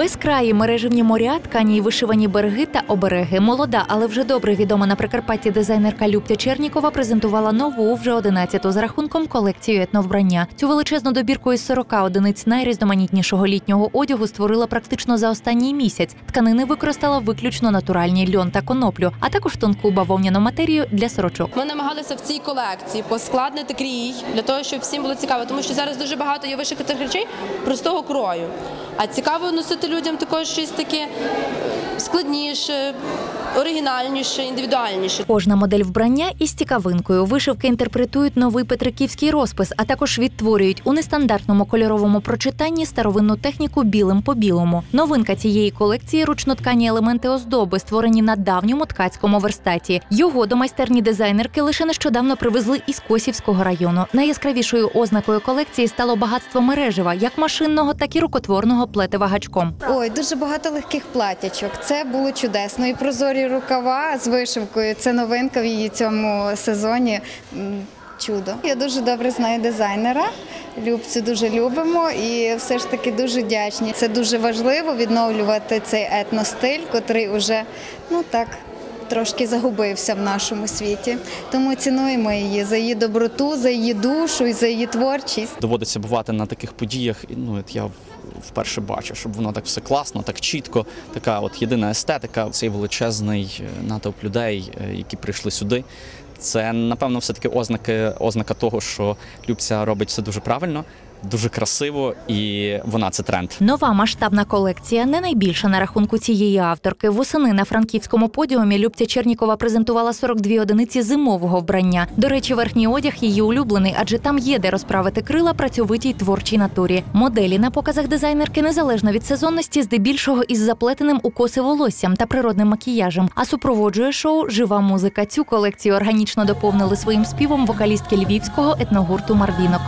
Безкраї мереживні моря, ткані й вишивані береги та обереги. Молода, але вже добре відома на Прикарпатті дизайнерка Любтя Чернікова презентувала нову вже 11-ту за рахунком колекцію етновбрання. Цю величезну добірку із 40 одиниць найрізноманітнішого літнього одягу створила практично за останній місяць. Тканини використала виключно натуральні льон та коноплю, а також тонку бавовняну матерію для сорочок. Ми намагалися в цій колекції поскладнити крій для того, щоб всім було цікаво, тому що зараз дуже багато є вишиканих речей простого крою. А цікаво носити людям також щось таке е, складніше, оригінальніше, індивідуальніше. Кожна модель вбрання із цікавинкою. Вишивки інтерпретують новий петриківський розпис, а також відтворюють у нестандартному кольоровому прочитанні старовинну техніку білим по білому. Новинка цієї колекції ручноткані елементи оздоби, створені на давньому ткацькому верстаті. Його до майстерні дизайнерки лише нещодавно привезли із Косівського району. Найяскравішою ознакою колекції стало багатство мережева, як машинного, так і рукотворного плетива гачком. Ой, дуже багато легких платячок. Це було чудесно. І прозорі рукава з вишивкою. Це новинка в її цьому сезоні. Чудо. Я дуже добре знаю дизайнера. Любцю дуже любимо і все ж таки дуже вдячні. Це дуже важливо відновлювати цей етностиль, котрий уже ну так. Трошки загубився в нашому світі, тому цінуємо її за її доброту, за її душу і за її творчість. доводиться бувати на таких подіях. Ну я вперше бачу, щоб воно так все класно, так чітко. Така от єдина естетика. Цей величезний е, натовп людей, е, які прийшли сюди. Це напевно все таки ознака того, що Любця робить все дуже правильно, дуже красиво, і вона це тренд. Нова масштабна колекція не найбільша на рахунку цієї авторки. Восени на франківському подіумі Любця Чернікова презентувала 42 одиниці зимового вбрання. До речі, верхній одяг її улюблений, адже там є де розправити крила працьовитій творчій натурі. Моделі на показах дизайнерки незалежно від сезонності, здебільшого із заплетеним у коси волоссям та природним макіяжем. А супроводжує шоу Жива музика. Цю колекцію органічно доповнили своїм співом вокалістки львівського етногурту Марвінок.